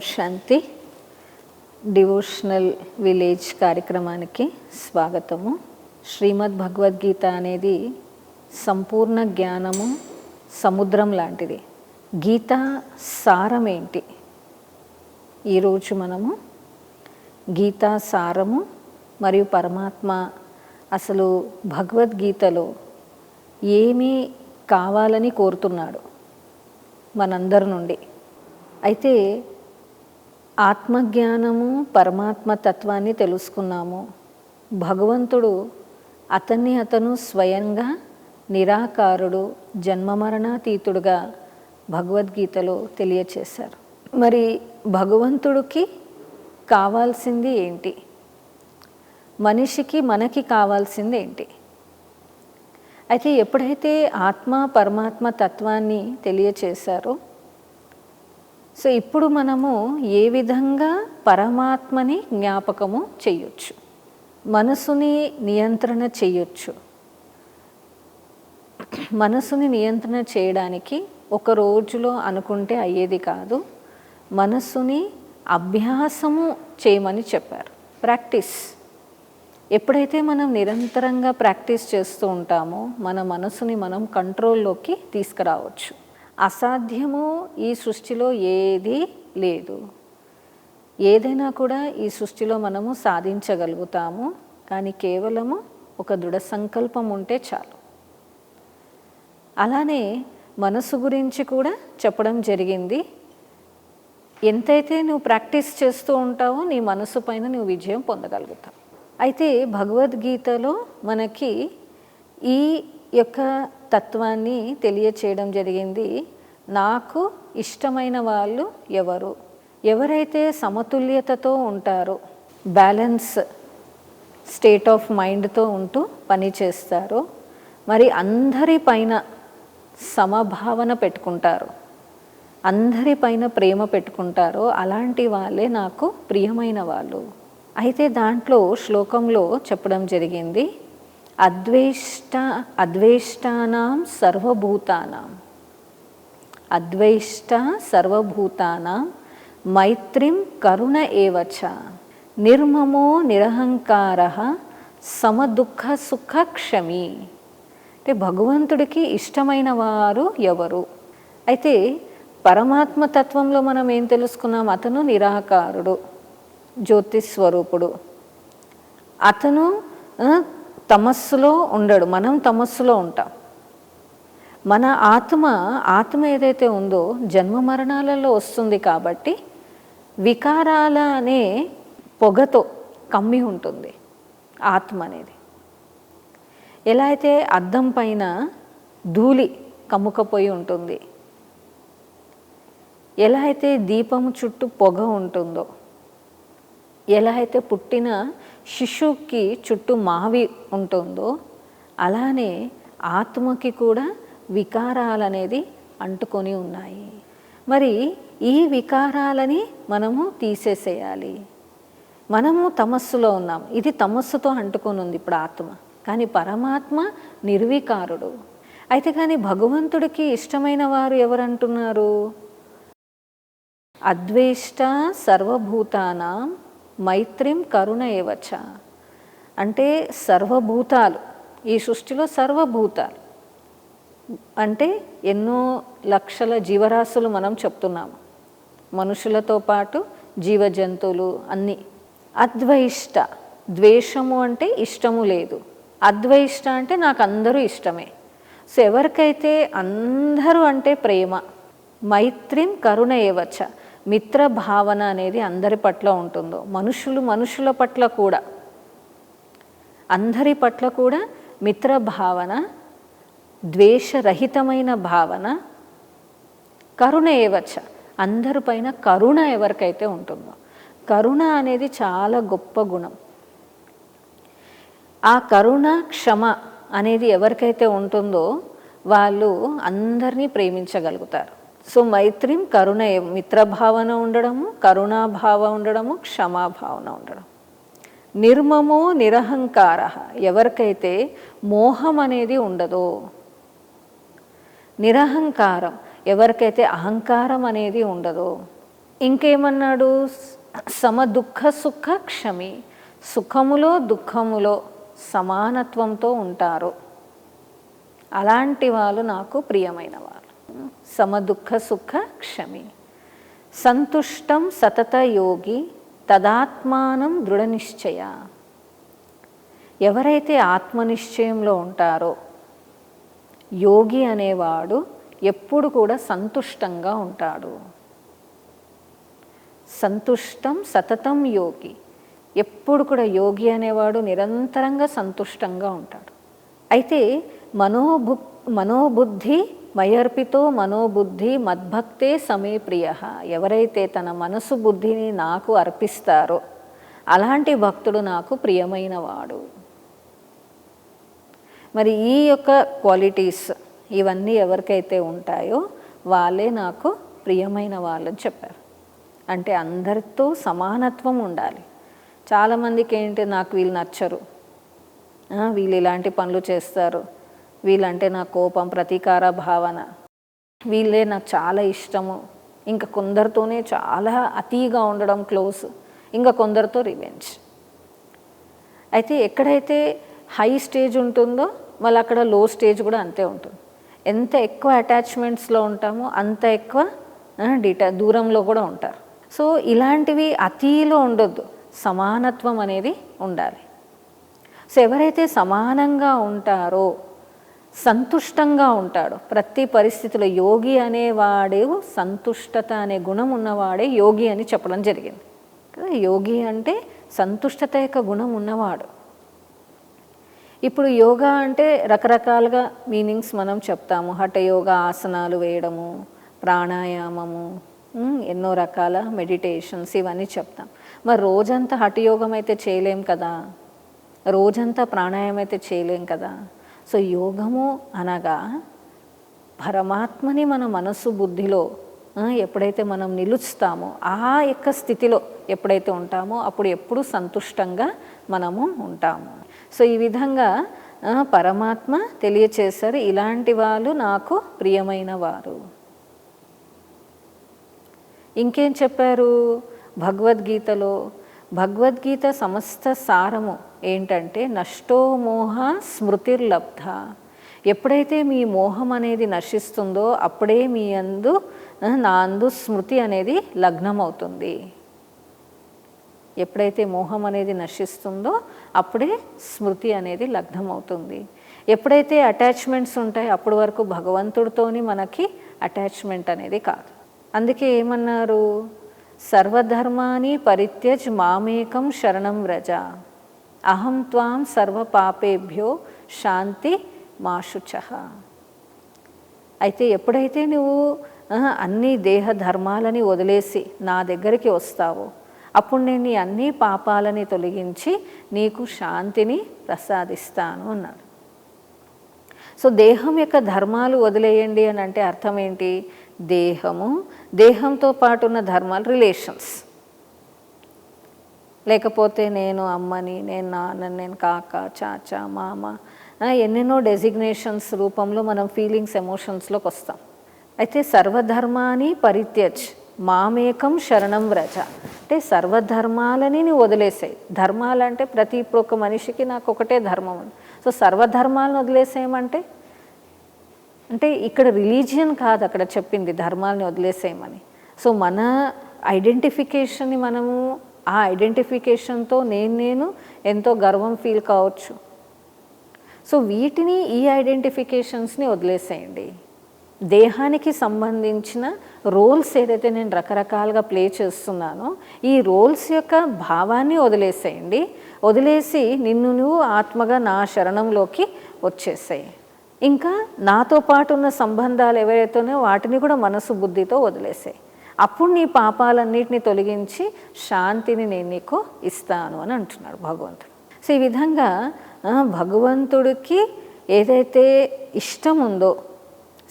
శాంతి devotional village కార్యక్రమానికి స్వాగతము. శ్రీమద్ భగవద్గీత అనేది సంపూర్ణ జ్ఞానము సముద్రం లాంటిది. గీత సారం ఏంటి? ఈరోజు మనము గీతా సారము మరియు పరమాత్మ అసలు భగవద్గీతలో ఏమి కావాలని కోరుతున్నాడు మనందరి నుండి. అయితే ఆత్మజ్ఞానము పరమాత్మ తత్వాన్ని తెలుసుకున్నాము. భగవంతుడు అతన్ని అతను స్వయంగా నిరాకారుడు జన్మమరణాతీతుడుగా భగవద్గీతలో తెలియచేశారు. మరి భగవంతుడికి కావాల్సింది ఏంటి? మనిషికి మనకి కావాల్సింది ఏంటి? అయితే ఎప్పుడైతే ఆత్మ పరమాత్మ తత్వాన్ని తెలియచేశారో సో ఇప్పుడు మనము ఏ విధంగా పరమాత్మని జ్ఞాపకము చేయొచ్చు? మనసుని నియంత్రణ చేయొచ్చు. మనసుని నియంత్రణ చేయడానికి ఒక రోజులో అనుకుంటే అయ్యేది కాదు. మనసుని అభ్యాసము చేయమని చెప్పారు. ప్రాక్టీస్. ఎప్పుడైతే మనం నిరంతరంగా ప్రాక్టీస్ చేస్తూ ఉంటామో మన మనసుని మనం కంట్రోల్లోకి తీసుకురావచ్చు. అసాధ్యము ఈ సృష్టిలో ఏది లేదు. ఏదైనా కూడా ఈ సృష్టిలో మనము సాధించగలుగుతాము కానీ కేవలము ఒక దృఢ సంకల్పం ఉంటే చాలు. అలానే మనసు గురించి కూడా చెప్పడం జరిగింది. ఎంతైతే నువ్వు ప్రాక్టీస్ చేస్తూ ఉంటావో నీ మనసు పైన నువ్వు విజయం పొందగలుగుతావు. అయితే భగవద్గీతలో మనకి ఈ యొక్క తత్వాన్ని తెలియచేయడం జరిగింది. నాకు ఇష్టమైన వాళ్ళు ఎవరు? ఎవరైతే సమతుల్యతతో ఉంటారో బ్యాలెన్స్ స్టేట్ ఆఫ్ మైండ్తో ఉంటూ పని చేస్తారో మరి అందరి పైన సమభావన పెట్టుకుంటారు అందరి పైన ప్రేమ పెట్టుకుంటారో అలాంటి వాళ్ళే నాకు ప్రియమైన వాళ్ళు. అయితే దాంట్లో శ్లోకంలో చెప్పడం జరిగింది అద్వేష్ట అద్వేష్టానాం సర్వభూతానాం. అద్వేష్ట సర్వభూతానాం మైత్రిం కరుణ ఏవచ నిర్మమో నిరహంకార సమదుఃఖ సుఖ క్షమి అంటే భగవంతుడికి ఇష్టమైన వారు ఎవరు? అయితే పరమాత్మ తత్వంలో మనం ఏం తెలుసుకున్నాం? అతను నిరాకారుడు జ్యోతిస్వరూపుడు. అతను తమస్సులో ఉండడు మనం తమస్సులో ఉంటాం. మన ఆత్మ ఆత్మ ఏదైతే ఉందో జన్మ మరణాలలో వస్తుంది కాబట్టి వికారాల అనే పొగతో కమ్మి ఉంటుంది ఆత్మ అనేది. ఎలా అయితే అద్దం పైన ధూళి కమ్ముకపోయి ఉంటుంది ఎలా అయితే దీపము చుట్టూ పొగ ఉంటుందో ఎలా అయితే పుట్టిన శిశువుకి చుట్టూ మావి ఉంటుందో అలానే ఆత్మకి కూడా వికారాలనేది అంటుకొని ఉన్నాయి. మరి ఈ వికారాలని మనము తీసేసేయాలి. మనము తమస్సులో ఉన్నాం. ఇది తమస్సుతో అంటుకొని ఉంది ఇప్పుడు ఆత్మ. కానీ పరమాత్మ నిర్వికారుడు. అయితే కానీ భగవంతుడికి ఇష్టమైన వారు ఎవరంటున్నారు? అద్వేష్ట సర్వభూతానాం మైత్రిం కరుణ ఏవచ్చ అంటే సర్వభూతాలు ఈ సృష్టిలో సర్వభూతాలు. అంటే ఎన్నో లక్షల జీవరాశులు మనం చెప్తున్నాము. మనుషులతో పాటు జీవ జంతువులు అన్నీ. అద్వైష్ట ద్వేషము అంటే ఇష్టము లేదు. అద్వైష్ట అంటే నాకు అందరూ ఇష్టమే. సో ఎవరికైతే అందరూ అంటే ప్రేమ మైత్రిం కరుణ ఏవచ్చ మిత్ర భావన అనేది అందరి పట్ల ఉంటుందో మనుషులు మనుషుల పట్ల కూడా. అందరి పట్ల కూడా మిత్ర భావన ద్వేషరహితమైన భావన కరుణ ఏవచ్చ? అందరిపైన కరుణ ఎవరికైతే ఉంటుందో. కరుణ అనేది చాలా గొప్ప గుణం. ఆ కరుణ క్షమ అనేది ఎవరికైతే ఉంటుందో వాళ్ళు అందరినీ ప్రేమించగలుగుతారు. సో మైత్రిం కరుణ మిత్రభావన ఉండడము కరుణాభావ ఉండడము క్షమాభావన ఉండడం. నిర్మమో నిరహంకార. ఎవరికైతే మోహం అనేది ఉండదో నిరహంకారం ఎవరికైతే అహంకారం అనేది ఉండదో ఇంకేమన్నాడు? సమ దుఃఖ సుఖ క్షమి. సుఖములో దుఃఖములో సమానత్వంతో ఉంటారు. అలాంటి వాళ్ళు నాకు ప్రియమైన సమదుఃఖ సుఖ క్షమి సంతుష్టం సతత యోగి తదాత్మానం దృఢనిశ్చయ ఎవరైతే ఆత్మనిశ్చయంలో ఉంటారో యోగి అనేవాడు ఎప్పుడు కూడా సంతుష్టంగా ఉంటాడు. సంతుష్టం సతతం యోగి. ఎప్పుడు కూడా యోగి అనేవాడు నిరంతరంగా సంతుష్టంగా ఉంటాడు. అయితే మనోబు మనోబుద్ధి మయర్పితో మనోబుద్ధి మద్భక్తే సమే ప్రియ. ఎవరైతే తన మనసు బుద్ధిని నాకు అర్పిస్తారో అలాంటి భక్తుడు నాకు ప్రియమైనవాడు. మరి ఈ యొక్క క్వాలిటీస్ ఇవన్నీ ఎవరికైతే ఉంటాయో వాళ్ళే నాకు ప్రియమైన వాళ్ళని చెప్పారు. అంటే అందరితో సమానత్వం ఉండాలి. చాలామందికి ఏంటి నాకు వీళ్ళు నచ్చరు. వీళ్ళు ఇలాంటి పనులు చేస్తారు. వీళ్ళంటే నా కోపం ప్రతీకార భావన. వీళ్ళే నాకు చాలా ఇష్టము. ఇంకా కొందరితోనే చాలా అతిగా ఉండడం క్లోజ్. ఇంకా కొందరితో రివెంజ్. అయితే ఎక్కడైతే హై స్టేజ్ ఉంటుందో మళ్ళీ అక్కడ లో స్టేజ్ కూడా అంతే ఉంటుంది. ఎంత ఎక్కువ అటాచ్మెంట్స్లో ఉంటామో అంత ఎక్కువ డిటా దూరంలో కూడా ఉంటారు. సో ఇలాంటివి అతిలో ఉండొద్దు. సమానత్వం అనేది ఉండాలి. సో ఎవరైతే సమానంగా ఉంటారో సంతుష్టంగా ఉంటాడు. ప్రతి పరిస్థితిలో యోగి అనేవాడే సంతుష్టత అనే గుణం ఉన్నవాడే యోగి అని చెప్పడం జరిగింది. కదా యోగి అంటే సంతుష్టత యొక్క గుణం ఉన్నవాడు. ఇప్పుడు యోగా అంటే రకరకాలుగా మీనింగ్స్ మనం చెప్తాము. హఠయోగ ఆసనాలు వేయడము ప్రాణాయామము ఎన్నో రకాల మెడిటేషన్స్ ఇవన్నీ చెప్తాం. మరి రోజంతా హఠయోగం అయితే చేయలేం కదా? రోజంతా ప్రాణాయామం అయితే చేయలేం కదా? సో యోగము అనగా పరమాత్మని మన మనసు బుద్ధిలో ఎప్పుడైతే మనం నిలుస్తామో ఆ యొక్క స్థితిలో ఎప్పుడైతే ఉంటామో అప్పుడు ఎప్పుడు సంతుష్టంగా మనము ఉంటాము. సో ఈ విధంగా పరమాత్మ తెలియచేశారు ఇలాంటి వాళ్ళు నాకు ప్రియమైన వారు. ఇంకేం చెప్పారు? భగవద్గీతలో భగవద్గీత సమస్త సారము ఏంటంటే నష్టో మోహ స్మృతిర్లబ్ధ. ఎప్పుడైతే మీ మోహం అనేది నశిస్తుందో అప్పుడే మీ అందు నా అందు స్మృతి అనేది లగ్నమవుతుంది. ఎప్పుడైతే మోహం అనేది నశిస్తుందో అప్పుడే స్మృతి అనేది లగ్నమవుతుంది. ఎప్పుడైతే అటాచ్మెంట్స్ ఉంటాయో అప్పటి వరకు భగవంతుడితోని మనకి అటాచ్మెంట్ అనేది కాదు. అందుకే ఏమన్నారు? సర్వధర్మాని పరిత్యజ్ మామేకం శరణం వ్రజ. అహం త్వాం సర్వ పాపేభ్యో శాంతి మాశుచ. అయితే ఎప్పుడైతే నువ్వు అన్ని దేహ ధర్మాలని వదిలేసి నా దగ్గరికి వస్తావో అప్పుడు నేను నీ అన్ని పాపాలని తొలగించి నీకు శాంతిని ప్రసాదిస్తాను అన్నాడు. సో దేహం యొక్క ధర్మాలు వదిలేయండి అని అంటే అర్థం ఏంటి? దేహము దేహంతో పాటు ఉన్న ధర్మాలు రిలేషన్స్. లేకపోతే నేను అమ్మని నేను నాన్న నేను కాక చాచా మామ ఎన్నెన్నో డెసిగ్నేషన్స్ రూపంలో మనం ఫీలింగ్స్ ఎమోషన్స్లోకి వస్తాం. అయితే సర్వధర్మాన్ని పరిత్యజ్ మామేకం శరణం వ్రజ. అంటే సర్వధర్మాలని నువ్వు వదిలేసాయి. ధర్మాలంటే ప్రతి ఒక్క మనిషికి నాకు ఒకటే ధర్మం ఉంది. సో సర్వధర్మాలను వదిలేసేయమంటే అంటే ఇక్కడ రిలీజియన్ కాదు అక్కడ చెప్పింది ధర్మాల్ని వదిలేసేయమని. సో మన ఐడెంటిఫికేషన్ని మనము ఆ ఐడెంటిఫికేషన్తో నేను నేను ఎంతో గర్వం ఫీల్ కావచ్చు. సో వీటిని ఈ ఐడెంటిఫికేషన్స్ని వదిలేసేయండి. దేహానికి సంబంధించిన రోల్స్ ఏదైతే నేను రకరకాలుగా ప్లే చేస్తున్నానో ఈ రోల్స్ యొక్క భావాన్ని వదిలేసేయండి. వదిలేసి నిన్ను నువ్వు ఆత్మగా నా శరణంలోకి వచ్చేసాయి. ఇంకా నాతో పాటు ఉన్న సంబంధాలు ఎవరైతేనో వాటిని కూడా మనసు బుద్ధితో వదిలేసాయి. అప్పుడు నీ పాపాలన్నిటిని తొలగించి శాంతిని నేను నీకు ఇస్తాను అని అంటున్నాడు భగవంతుడు. సో ఈ విధంగా భగవంతుడికి ఏదైతే ఇష్టం ఉందో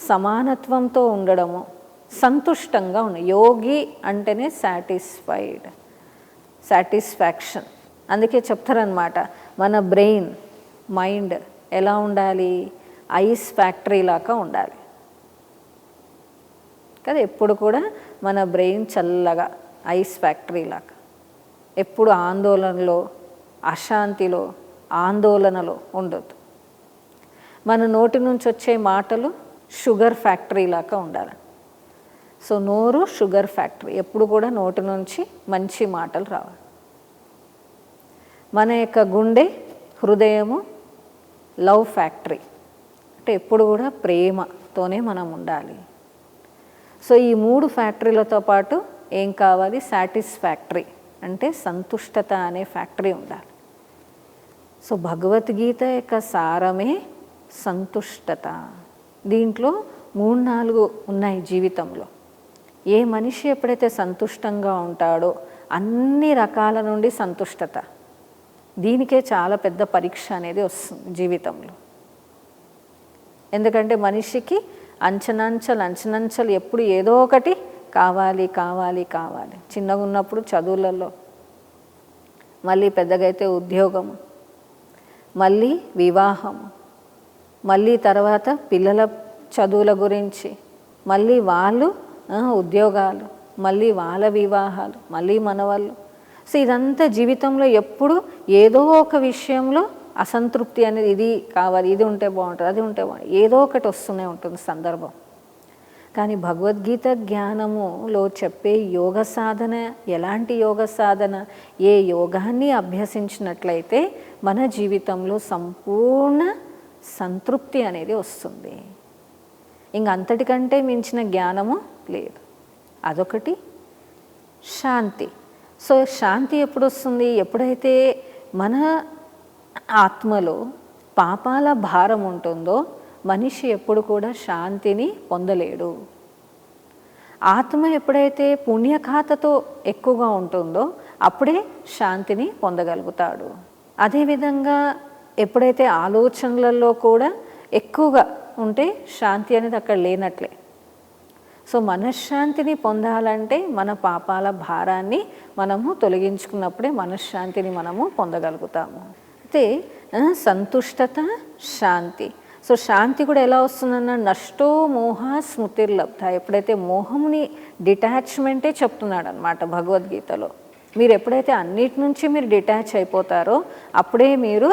సమానత్వంతో ఉండడము సంతుష్టంగా ఉన్న యోగి అంటేనే సాటిస్ఫైడ్ సాటిస్ఫాక్షన్. అందుకే చెప్తారనమాట మన బ్రెయిన్ మైండ్ ఎలా ఉండాలి? ఐస్ ఫ్యాక్టరీ లాగా ఉండాలి. కదా ఎప్పుడు కూడా మన బ్రెయిన్ చల్లగా ఐస్ ఫ్యాక్టరీ లాగా. ఎప్పుడు ఆందోళనలో అశాంతిలో ఆందోళనలో ఉండొద్దు. మన నోటి నుంచి వచ్చే మాటలు షుగర్ ఫ్యాక్టరీ లాగా ఉండాలి. సో నోరు షుగర్ ఫ్యాక్టరీ. ఎప్పుడు కూడా నోటి నుంచి మంచి మాటలు రావాలి. మన యొక్క గుండె హృదయము లవ్ ఫ్యాక్టరీ. అంటే ఎప్పుడు కూడా ప్రేమతోనే మనం ఉండాలి. సో ఈ మూడు ఫ్యాక్టరీలతో పాటు ఏం కావాలి? సాటిస్ఫాక్టరీ అంటే సంతుష్టత అనే ఫ్యాక్టరీ ఉండాలి. సో భగవద్గీత యొక్క సారమే సంతుష్టత. దీంట్లో మూడు నాలుగు ఉన్నాయి జీవితంలో. ఏ మనిషి ఎప్పుడైతే సంతుష్టంగా ఉంటాడో అన్ని రకాల నుండి సంతుష్టత. దీనికే చాలా పెద్ద పరీక్ష అనేది వస్తుంది జీవితంలో. ఎందుకంటే మనిషికి అంచనంచలు అంచనంచలు ఎప్పుడు ఏదో ఒకటి కావాలి కావాలి కావాలి. చిన్నగా ఉన్నప్పుడు చదువులలో. మళ్ళీ పెద్దగా అయితే ఉద్యోగం మళ్ళీ వివాహం మళ్ళీ తర్వాత పిల్లల చదువుల గురించి. మళ్ళీ వాళ్ళు ఉద్యోగాలు. మళ్ళీ వాళ్ళ వివాహాలు. మళ్ళీ మనవాళ్ళు. సో ఇదంతా జీవితంలో ఎప్పుడు ఏదో ఒక విషయంలో అసంతృప్తి అనేది ఇది కావాలి ఇది ఉంటే బాగుంటుంది అది ఉంటే బాగుంటుంది. ఏదో ఒకటి వస్తూనే ఉంటుంది సందర్భం. కానీ భగవద్గీత జ్ఞానములో చెప్పే యోగ సాధన ఎలాంటి యోగ సాధన? ఏ యోగాన్ని అభ్యసించినట్లయితే మన జీవితంలో సంపూర్ణ సంతృప్తి అనేది వస్తుంది. ఇంక అంతటికంటే మించిన జ్ఞానము లేదు. అదొకటి. శాంతి. సో శాంతి ఎప్పుడు వస్తుంది ఎప్పుడైతే మన ఆత్మలో పాపాల భారం ఉంటుందో మనిషి ఎప్పుడు కూడా శాంతిని పొందలేడు. ఆత్మ ఎప్పుడైతే పుణ్యఖాతతో ఎక్కువగా ఉంటుందో అప్పుడే శాంతిని పొందగలుగుతాడు. అదేవిధంగా ఎప్పుడైతే ఆలోచనలలో కూడా ఎక్కువగా ఉంటే శాంతి అనేది అక్కడ లేనట్లే. సో మనశ్శాంతిని పొందాలంటే మన పాపాల భారాన్ని మనము తొలగించుకున్నప్పుడే మనశ్శాంతిని మనము పొందగలుగుతాము. అయితే సంతుష్టత శాంతి. సో శాంతి కూడా ఎలా వస్తుందన్న నష్టో మోహ స్మృతిర్లబ్ధ. ఎప్పుడైతే మోహంని డిటాచ్మెంటే చెప్తున్నాడు అనమాట భగవద్గీతలో. మీరు ఎప్పుడైతే అన్నిటి నుంచి మీరు డిటాచ్ అయిపోతారో అప్పుడే మీరు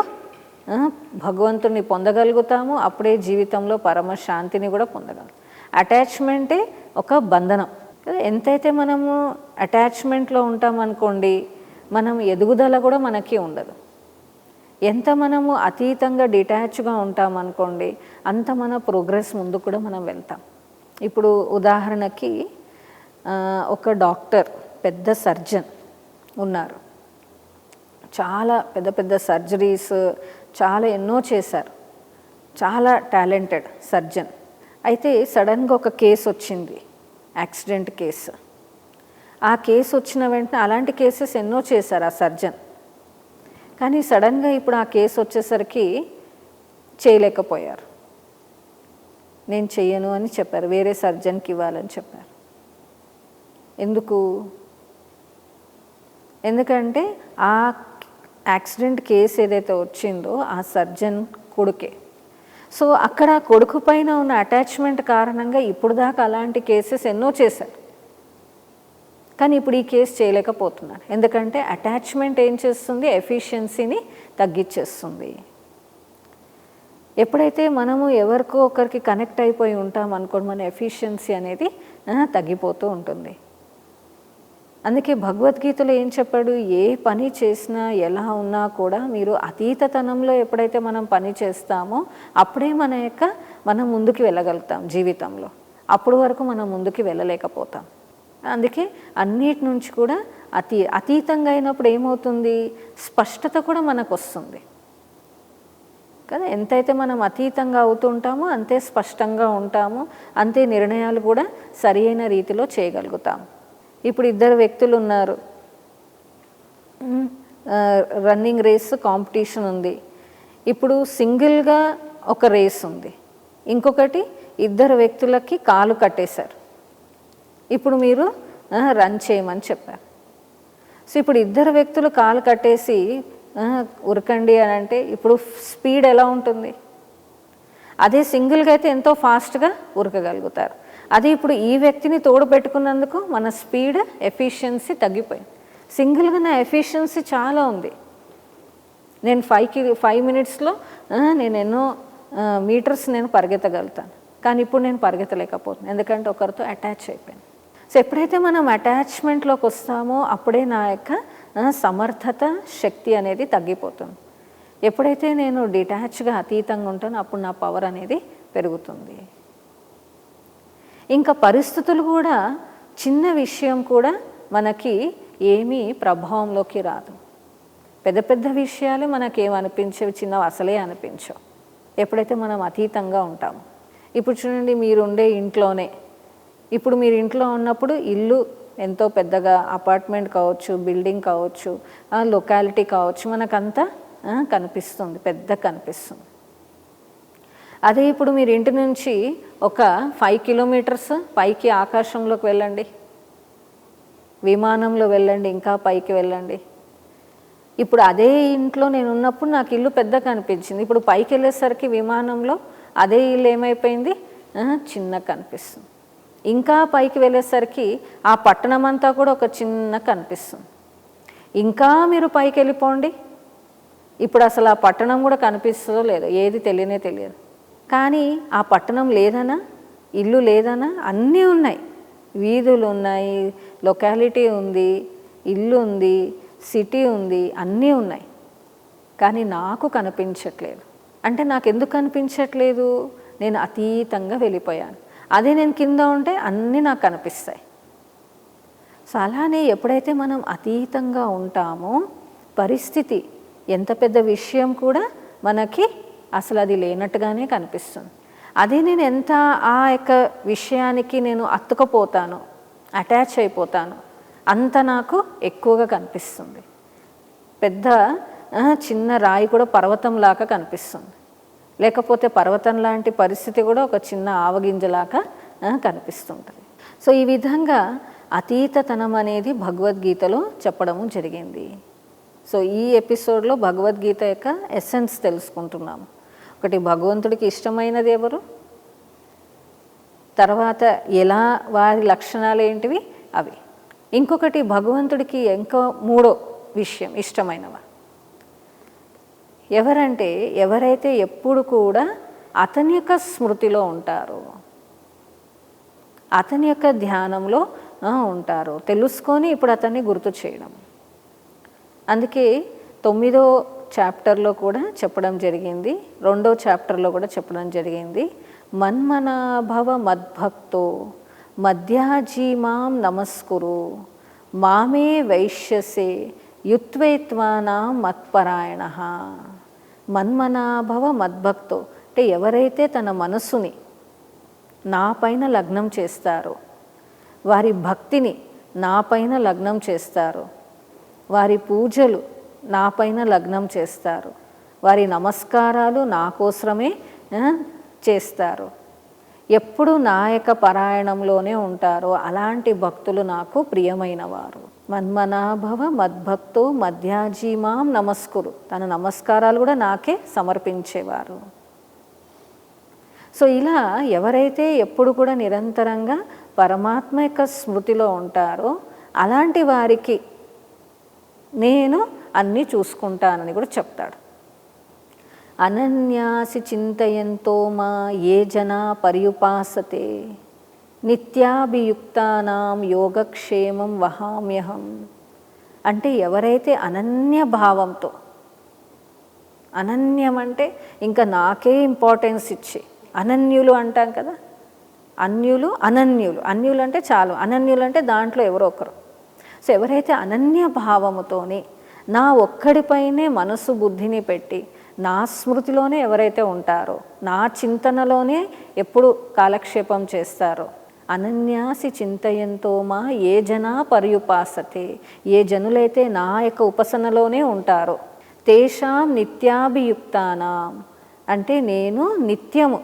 ఆ, భగవంతుని పొందగలుగుతాము అప్పుడే జీవితంలో పరమ శాంతిని కూడా పొందగలం. అటాచ్మెంటే ఒక బంధనం. ఎంతైతే మనము అటాచ్మెంట్లో ఉంటామనుకోండి మనం ఎదుగుదల కూడా మనకి ఉండదు. ఎంత మనము అతీతంగా డిటాచ్గా ఉంటామనుకోండి అంత మన ప్రోగ్రెస్ ముందు కూడా మనం వెళ్తాం. ఇప్పుడు ఉదాహరణకి ఒక డాక్టర్ పెద్ద సర్జన్ ఉన్నారు. చాలా పెద్ద పెద్ద సర్జరీస్ చాలా ఎన్నో చేశారు. చాలా టాలెంటెడ్ సర్జన్. అయితే సడన్గా ఒక కేసు వచ్చింది యాక్సిడెంట్ కేసు. ఆ కేసు వచ్చిన వెంటనే అలాంటి కేసెస్ ఎన్నో చేశారు ఆ సర్జన్. కానీ సడన్గా ఇప్పుడు ఆ కేసు వచ్చేసరికి చేయలేకపోయారు. నేను చెయ్యను అని చెప్పారు. వేరే సర్జన్కి ఇవ్వాలని చెప్పారు. ఎందుకు? ఎందుకంటే ఆ యాక్సిడెంట్ కేసు ఏదైతే వచ్చిందో ఆ సర్జన్ కొడుకే. సో అక్కడ కొడుకు పైన ఉన్న అటాచ్మెంట్ కారణంగా ఇప్పుడు దాకా అలాంటి కేసెస్ ఎన్నో చేశారు. కానీ ఇప్పుడు ఈ కేసు చేయలేకపోతున్నారు ఎందుకంటే అటాచ్మెంట్ ఏం చేస్తుంది? ఎఫిషియన్సీని తగ్గించేస్తుంది. ఎప్పుడైతే మనము ఎవరికో ఒకరికి కనెక్ట్ అయిపోయి ఉంటాం అనుకోండి మన ఎఫిషియన్సీ అనేది తగ్గిపోతూ ఉంటుంది. అందుకే భగవద్గీతలో ఏం చెప్పాడు? ఏ పని చేసినా ఎలా ఉన్నా కూడా మీరు అతీతతనంలో ఎప్పుడైతే మనం పని చేస్తామో అప్పుడే మన యొక్క మనం ముందుకు వెళ్ళగలుగుతాం జీవితంలో. అప్పుడు వరకు మనం ముందుకు వెళ్ళలేకపోతాం. అందుకే అన్నిటి నుంచి కూడా అతీ అతీతంగా అయినప్పుడు ఏమవుతుంది? స్పష్టత కూడా మనకు వస్తుంది. కదా? ఎంతైతే మనం అతీతంగా అవుతుంటామో అంతే స్పష్టంగా ఉంటాము అంతే నిర్ణయాలు కూడా సరి అయిన రీతిలో చేయగలుగుతాం. ఇప్పుడు ఇద్దరు వ్యక్తులు ఉన్నారు. రన్నింగ్ రేస్ కాంపిటీషన్ ఉంది. ఇప్పుడు సింగిల్గా ఒక రేస్ ఉంది. ఇంకొకటి ఇద్దరు వ్యక్తులకి కాలు కట్టేశారు. ఇప్పుడు మీరు రన్ చేయమని చెప్పారు. సో ఇప్పుడు ఇద్దరు వ్యక్తులు కాలు కట్టేసి ఉరకండి అని అంటే ఇప్పుడు స్పీడ్ ఎలా ఉంటుంది? అదే సింగిల్గా అయితే ఎంతో ఫాస్ట్గా ఉరకగలుగుతారు. అదే ఇప్పుడు ఈ వ్యక్తిని తోడు పెట్టుకున్నందుకు మన స్పీడ్ ఎఫిషియన్సీ తగ్గిపోయింది. సింగిల్గా నా ఎఫిషియన్సీ చాలా ఉంది. నేను ఫైవ్కి ఫైవ్ మినిట్స్లో నేను ఎన్నో మీటర్స్ నేను పరిగెత్తగలుగుతాను. కానీ ఇప్పుడు నేను పరిగెత్తలేకపోతున్నాను. ఎందుకంటే ఒకరితో అటాచ్ అయిపోయాను. సో ఎప్పుడైతే మనం అటాచ్మెంట్లోకి వస్తామో అప్పుడే నా యొక్క సమర్థత శక్తి అనేది తగ్గిపోతుంది. ఎప్పుడైతే నేను డిటాచ్గా అతీతంగా ఉంటానో అప్పుడు నా పవర్ అనేది పెరుగుతుంది. ఇంకా పరిస్థితులు కూడా చిన్న విషయం కూడా మనకి ఏమీ ప్రభావంలోకి రాదు. పెద్ద పెద్ద విషయాలు మనకేమనిపించవు చిన్నవి అసలే అనిపించవు. ఎప్పుడైతే మనం అతీతంగా ఉంటామో. ఇప్పుడు చూడండి మీరుండే ఇంట్లోనే ఇప్పుడు మీరు ఇంట్లో ఉన్నప్పుడు ఇల్లు ఎంతో పెద్దగా అపార్ట్మెంట్ కావచ్చు బిల్డింగ్ కావచ్చు లొకాలిటీ కావచ్చు మనకంతా కనిపిస్తుంది పెద్ద కనిపిస్తుంది. అదే ఇప్పుడు మీరు ఇంటి నుంచి ఒక ఫైవ్ కిలోమీటర్స్ పైకి ఆకాశంలోకి వెళ్ళండి. విమానంలో వెళ్ళండి ఇంకా పైకి వెళ్ళండి. ఇప్పుడు అదే ఇంట్లో నేను ఉన్నప్పుడు నాకు ఇల్లు పెద్ద కనిపించింది. ఇప్పుడు పైకి వెళ్ళేసరికి విమానంలో అదే ఇల్లు ఏమైపోయింది? చిన్న కనిపిస్తుంది. ఇంకా పైకి వెళ్ళేసరికి ఆ పట్టణం అంతా కూడా ఒక చిన్న కనిపిస్తుంది. ఇంకా మీరు పైకి వెళ్ళిపోండి. ఇప్పుడు అసలు ఆ పట్టణం కూడా కనిపిస్తుందో లేదో ఏది తెలియనే తెలియదు. కానీ ఆ పట్టణం లేదనా? ఇల్లు లేదనా? అన్నీ ఉన్నాయి. వీధులు ఉన్నాయి లొకాలిటీ ఉంది ఇల్లు ఉంది సిటీ ఉంది అన్నీ ఉన్నాయి. కానీ నాకు కనిపించట్లేదు. అంటే నాకు ఎందుకు కనిపించట్లేదు? నేను అతీతంగా వెళ్ళిపోయాను. అదే నేను కింద ఉంటే అన్నీ నాకు కనిపిస్తాయి. సో అలానే ఎప్పుడైతే మనం అతీతంగా ఉంటామో పరిస్థితి ఎంత పెద్ద విషయం కూడా మనకి అసలు అది లేనట్టుగానే కనిపిస్తుంది. అదే నేను ఎంత ఆ యొక్క విషయానికి నేను అత్తుకపోతాను అటాచ్ అయిపోతాను అంత నాకు ఎక్కువగా కనిపిస్తుంది. పెద్ద చిన్న రాయి కూడా పర్వతంలాగా కనిపిస్తుంది. లేకపోతే పర్వతం లాంటి పరిస్థితి కూడా ఒక చిన్న ఆవగింజలాగా కనిపిస్తుంటుంది. సో ఈ విధంగా అతీతతనం అనేది భగవద్గీతలో చెప్పడము జరిగింది. సో ఈ ఎపిసోడ్లో భగవద్గీత యొక్క ఎసెన్స్ తెలుసుకుంటున్నాము ఒకటి భగవంతుడికి ఇష్టమైనది ఎవరు? తర్వాత ఎలా వారి లక్షణాలు ఏంటివి? అవి. ఇంకొకటి భగవంతుడికి ఇంకో మూడో విషయం ఇష్టమైనవా? ఎవరంటే ఎవరైతే ఎప్పుడు కూడా అతని యొక్క స్మృతిలో ఉంటారో అతని యొక్క ధ్యానంలో ఉంటారు. తెలుసుకొని ఇప్పుడు అతన్ని గుర్తు చేయడం. అందుకే తొమ్మిదో చాప్టర్లో కూడా చెప్పడం జరిగింది. రెండో చాప్టర్లో కూడా చెప్పడం జరిగింది. మన్మనాభవ మద్భక్తో మధ్యాజీమాం నమస్కురు. మామే వైశ్యసే యుత్వైత్వానా మత్పరాయణ. మన్మనాభవ మద్భక్తో. అంటే ఎవరైతే తన మనసుని నా పైన లగ్నం చేస్తారో వారి భక్తిని నా పైన లగ్నం చేస్తారు వారి పూజలు నా పైన లగ్నం చేస్తారు వారి నమస్కారాలు నా కోసమే చేస్తారు ఎప్పుడు నా యొక్క పరాయణంలోనే ఉంటారో అలాంటి భక్తులు నాకు ప్రియమైన వారు. మన్మనాభవ మద్భక్తో మధ్యాజీమాం నమస్కురు. తన నమస్కారాలు కూడా నాకే సమర్పించేవారు. సో ఇలా ఎవరైతే ఎప్పుడు కూడా నిరంతరంగా పరమాత్మ యొక్క స్మృతిలో ఉంటారో అలాంటి వారికి నేను అన్నీ చూసుకుంటానని కూడా చెప్తాడు. అనన్యాసి చింతయంతో మా ఏ జనా పర్యుపాసతే. నిత్యాభియుక్తానాం యోగక్షేమం వహామ్యహం. అంటే ఎవరైతే అనన్య భావంతో అనన్యం అంటే ఇంకా నాకే ఇంపార్టెన్స్ ఇచ్చి అనన్యులు అంటాం కదా అన్యులు అనన్యులు అన్యులు అంటే చాలు అనన్యులు అంటే దాంట్లో ఎవరో ఒకరు. సో ఎవరైతే అనన్య భావముతోని నా ఒక్కడిపైనే మనసు బుద్ధిని పెట్టి నా స్మృతిలోనే ఎవరైతే ఉంటారో నా చింతనలోనే ఎప్పుడు కాలక్షేపం చేస్తారో అనన్యాసి చింతయంతో మా ఏ జనా పర్యుపాసతే. ఏ జనులైతే నా యొక్క ఉపాసనలోనే ఉంటారో. తేషాం నిత్యాభియుక్తానాం. అంటే నేను నిత్యము.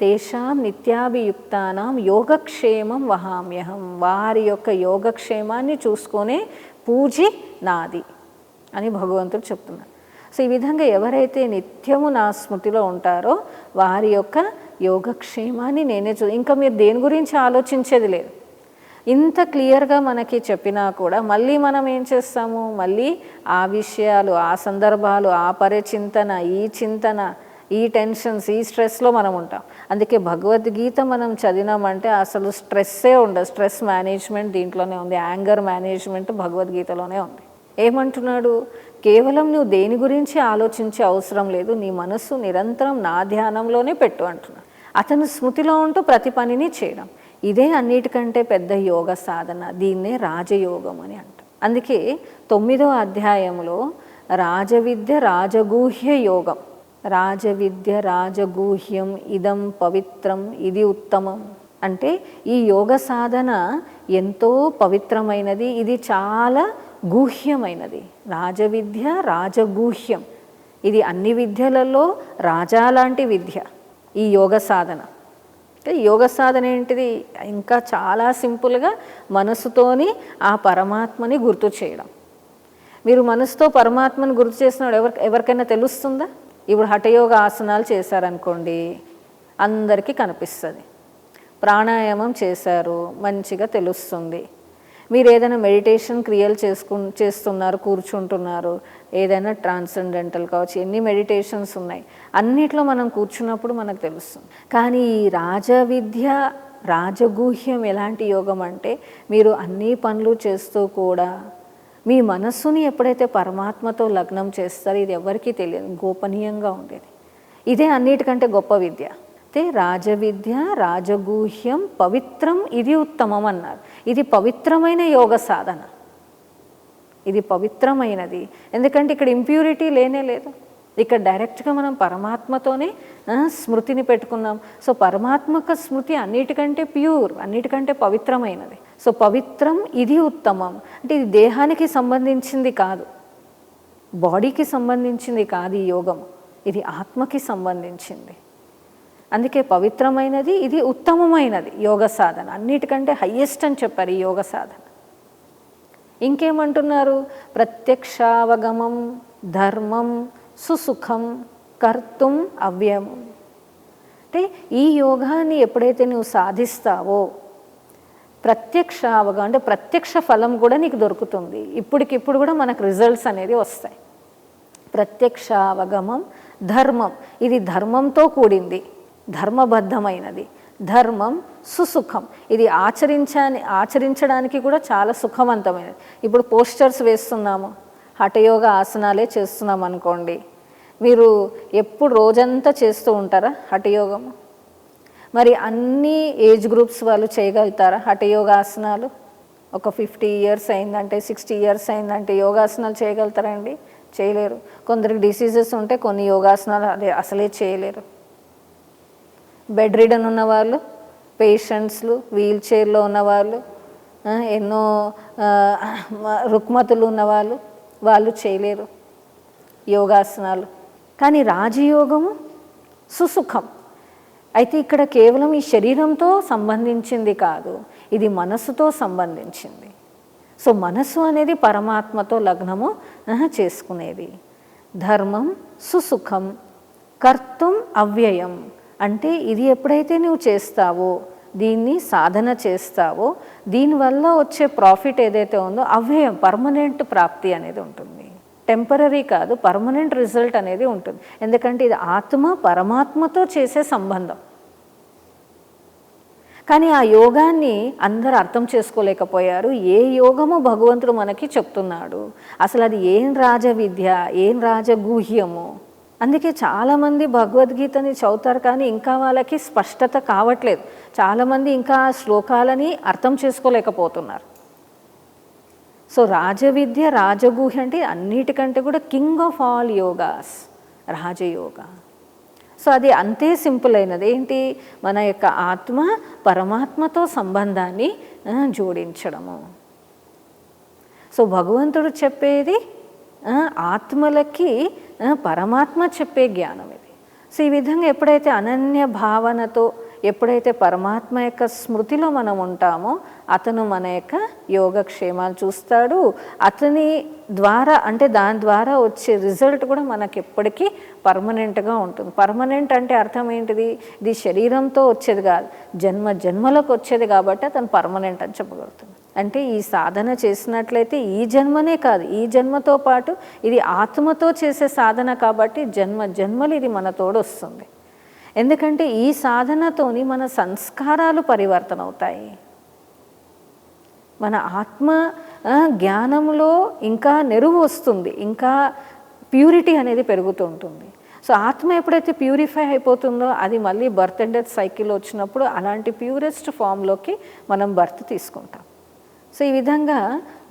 తేషాం నిత్యాభియుక్తానాం యోగక్షేమం వహామ్యహం. వారి యొక్క యోగక్షేమాన్ని చూసుకొనే పూజి నాది అని భగవంతుడు చెప్తున్నారు. సో ఈ విధంగా ఎవరైతే నిత్యము నా స్మృతిలో ఉంటారో వారి యొక్క యోగక్షేమాన్ని నేనే చూ ఇంకా మీరు దేని గురించి ఆలోచించేది లేదు. ఇంత క్లియర్గా మనకి చెప్పినా కూడా మళ్ళీ మనం ఏం చేస్తాము? మళ్ళీ ఆ విషయాలు ఆ సందర్భాలు ఆ పరిచింతన ఈ చింతన ఈ టెన్షన్స్ ఈ స్ట్రెస్లో మనం ఉంటాం. అందుకే భగవద్గీత మనం చదివినామంటే అసలు స్ట్రెస్సే ఉండదు. స్ట్రెస్ మేనేజ్మెంట్ దీంట్లోనే ఉంది. యాంగర్ మేనేజ్మెంట్ భగవద్గీతలోనే ఉంది. ఏమంటున్నాడు? కేవలం నువ్వు దేని గురించి ఆలోచించే అవసరం లేదు. నీ మనస్సు నిరంతరం నా ధ్యానంలోనే పెట్టు అంటున్నాడు. అతను స్మృతిలో ఉంటూ ప్రతి పనిని చేయడం. ఇదే అన్నిటికంటే పెద్ద యోగ సాధన దీన్నే రాజయోగం అని అంటాం అందుకే తొమ్మిదో అధ్యాయంలో రాజవిద్య రాజగూహ్య యోగం. రాజవిద్య రాజగూహ్యం ఇదం పవిత్రం ఇది ఉత్తమం. అంటే ఈ యోగ సాధన ఎంతో పవిత్రమైనది ఇది చాలా గూహ్యమైనది. రాజవిద్య రాజగూహ్యం. ఇది అన్ని విద్యలలో రాజా లాంటి విద్య. ఈ యోగ సాధన. అంటే యోగ సాధన ఏంటిది? ఇంకా చాలా సింపుల్గా మనసుతోని ఆ పరమాత్మని గుర్తు చేయడం. మీరు మనసుతో పరమాత్మని గుర్తు చేసినప్పుడు ఎవరి ఎవరికైనా తెలుస్తుందా? ఇప్పుడు హఠయోగ ఆసనాలు చేశారనుకోండి అందరికీ కనిపిస్తుంది. ప్రాణాయామం చేశారు మంచిగా తెలుస్తుంది. మీరు ఏదైనా మెడిటేషన్ క్రియలు చేసుకు చేస్తున్నారు కూర్చుంటున్నారు ఏదైనా ట్రాన్సెండెంటల్ కావచ్చు ఎన్ని మెడిటేషన్స్ ఉన్నాయి అన్నిట్లో మనం కూర్చున్నప్పుడు మనకు తెలుస్తుంది. కానీ ఈ రాజవిద్య రాజగూహ్యం ఎలాంటి యోగం అంటే మీరు అన్ని పనులు చేస్తూ కూడా మీ మనస్సుని ఎప్పుడైతే పరమాత్మతో లగ్నం చేస్తారో ఇది ఎవరికీ తెలియదు గోపనీయంగా ఉండేది. ఇదే అన్నిటికంటే గొప్ప విద్య. అయితే రాజవిద్య రాజగూహ్యం పవిత్రం ఇది ఉత్తమం అన్నారు ఇది పవిత్రమైన యోగ సాధన. ఇది పవిత్రమైనది. ఎందుకంటే ఇక్కడ ఇంప్యూరిటీ లేనే లేదు. ఇక్కడ డైరెక్ట్గా మనం పరమాత్మతోనే స్మృతిని పెట్టుకున్నాం. సో పరమాత్మక స్మృతి అన్నిటికంటే ప్యూర్ అన్నిటికంటే పవిత్రమైనది. సో పవిత్రం ఇది ఉత్తమం. అంటే ఇది దేహానికి సంబంధించింది కాదు. బాడీకి సంబంధించింది కాదు ఈ యోగం. ఇది ఆత్మకి సంబంధించింది. అందుకే పవిత్రమైనది ఇది ఉత్తమమైనది యోగ సాధన. అన్నిటికంటే హయ్యెస్ట్ అని చెప్పారు ఈ యోగ సాధన. ఇంకేమంటున్నారు? ప్రత్యక్షావగమం ధర్మం సుసుఖం కర్తుం అవ్యయం అంటే ఈ యోగాన్ని ఎప్పుడైతే నువ్వు సాధిస్తావో ప్రత్యక్ష అవగా అంటే ప్రత్యక్ష ఫలం కూడా నీకు దొరుకుతుంది. ఇప్పటికిప్పుడు కూడా మనకు రిజల్ట్స్ అనేది వస్తాయి. ప్రత్యక్ష అవగమం ధర్మం. ఇది ధర్మంతో కూడింది. ధర్మబద్ధమైనది. ధర్మం సుసుఖం. ఇది ఆచరించాని ఆచరించడానికి కూడా చాలా సుఖవంతమైనది. ఇప్పుడు పోస్టర్స్ వేస్తున్నాము. హఠయోగ ఆసనాలే చేస్తున్నాం అనుకోండి మీరు ఎప్పుడు రోజంతా చేస్తూ ఉంటారా హఠయోగం మరి అన్ని ఏజ్ గ్రూప్స్ వాళ్ళు చేయగలుగుతారా హఠయోగాసనాలు? ఒక ఫిఫ్టీ ఇయర్స్ అయిందంటే సిక్స్టీ ఇయర్స్ అయిందంటే యోగాసనాలు చేయగలుగుతారండి చేయలేరు. కొందరికి డిసీజెస్ ఉంటే కొన్ని యోగాసనాలు అదే అసలే చేయలేరు. బెడ్ రిడన్ ఉన్నవాళ్ళు పేషెంట్స్లు వీల్ చైర్లో ఉన్నవాళ్ళు ఎన్నో రుక్మతులు ఉన్నవాళ్ళు వాళ్ళు చేయలేరు యోగాసనాలు. కానీ రాజయోగము సుసుఖం. అయితే ఇక్కడ కేవలం ఈ శరీరంతో సంబంధించింది కాదు ఇది మనసుతో సంబంధించింది. సో మనసు అనేది పరమాత్మతో లగ్నము చేసుకునేది. ధర్మం సుసుఖం కర్తం అవ్యయం. అంటే ఇది ఎప్పుడైతే నువ్వు చేస్తావో దీన్ని సాధన చేస్తావో దీనివల్ల వచ్చే ప్రాఫిట్ ఏదైతే ఉందో అవ్యయం పర్మనెంట్ ప్రాప్తి అనేది ఉంటుంది. టెంపరీ కాదు పర్మనెంట్ రిజల్ట్ అనేది ఉంటుంది. ఎందుకంటే ఇది ఆత్మ పరమాత్మతో చేసే సంబంధం. కానీ ఆ యోగాన్ని అందరు అర్థం చేసుకోలేకపోయారు. ఏ యోగము భగవంతుడు మనకి చెప్తున్నాడు? అసలు అది ఏం రాజ విద్య ఏం రాజగూహ్యము అందుకే చాలామంది భగవద్గీతని చదువుతారు కానీ ఇంకా వాళ్ళకి స్పష్టత కావట్లేదు. చాలామంది ఇంకా శ్లోకాలని అర్థం చేసుకోలేకపోతున్నారు. సో రాజవిద్య రాజగూహ్య అంటే అన్నిటికంటే కూడా కింగ్ ఆఫ్ ఆల్ యోగాస్ రాజయోగా. సో అది అంతే సింపుల్ అయినది. ఏంటి? మన యొక్క ఆత్మ పరమాత్మతో సంబంధాన్ని జోడించడము. సో భగవంతుడు చెప్పేది ఆత్మలకి పరమాత్మ చెప్పే జ్ఞానం ఇది. సో ఈ విధంగా ఎప్పుడైతే అనన్య భావనతో ఎప్పుడైతే పరమాత్మ యొక్క స్మృతిలో మనం ఉంటామో అతను మన యొక్క యోగక్షేమాలు చూస్తాడు. అతని ద్వారా అంటే దాని ద్వారా వచ్చే రిజల్ట్ కూడా మనకి ఎప్పటికీ పర్మనెంట్గా ఉంటుంది. పర్మనెంట్ అంటే అర్థం ఏంటిది? ఇది శరీరంతో వచ్చేది కాదు. జన్మ జన్మలకు వచ్చేది కాబట్టి అతను పర్మనెంట్ అని చెప్పగలుగుతుంది. అంటే ఈ సాధన చేసినట్లయితే ఈ జన్మనే కాదు ఈ జన్మతో పాటు ఇది ఆత్మతో చేసే సాధన కాబట్టి జన్మ జన్మలు ఇది మన తోడొస్తుంది. ఎందుకంటే ఈ సాధనతోని మన సంస్కారాలు పరివర్తన అవుతాయి. మన ఆత్మ జ్ఞానంలో ఇంకా నెరువు వస్తుంది ఇంకా ప్యూరిటీ అనేది పెరుగుతూ ఉంటుంది. సో ఆత్మ ఎప్పుడైతే ప్యూరిఫై అయిపోతుందో అది మళ్ళీ బర్త్ అండ్ డెత్ సైకిల్ వచ్చినప్పుడు అలాంటి ప్యూరెస్ట్ ఫామ్లోకి మనం బర్త్ తీసుకుంటాం. సో ఈ విధంగా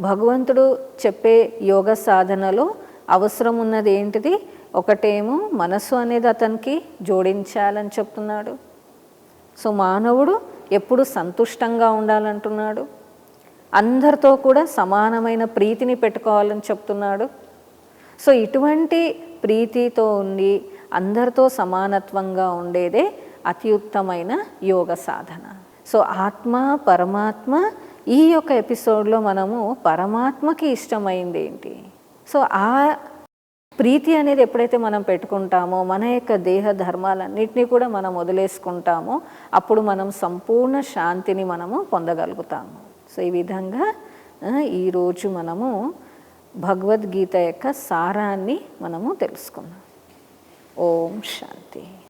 భగవంతుడు చెప్పే యోగ సాధనలో అవసరం ఉన్నది ఏంటిది? ఒకటేమో మనసు అనేది అతనికి జోడించాలని చెప్తున్నాడు. సో మానవుడు ఎప్పుడు సంతుష్టంగా ఉండాలంటున్నాడు. అందరితో కూడా సమానమైన ప్రీతిని పెట్టుకోవాలని చెప్తున్నాడు. సో ఇటువంటి ప్రీతితో ఉండి అందరితో సమానత్వంగా ఉండేదే అతి ఉత్తమైన యోగ సాధన. సో ఆత్మ పరమాత్మ ఈ యొక్క ఎపిసోడ్లో మనము పరమాత్మకి ఇష్టమైంది ఏంటి? సో ఆ ప్రీతి అనేది ఎప్పుడైతే మనం పెట్టుకుంటామో మన యొక్క దేహ ధర్మాలన్నింటినీ కూడా మనం వదిలేసుకుంటామో అప్పుడు మనం సంపూర్ణ శాంతిని మనము పొందగలుగుతాము. సో ఈ విధంగా ఈరోజు మనము భగవద్గీత యొక్క సారాన్ని మనము తెలుసుకున్నాం ఓం శాంతి.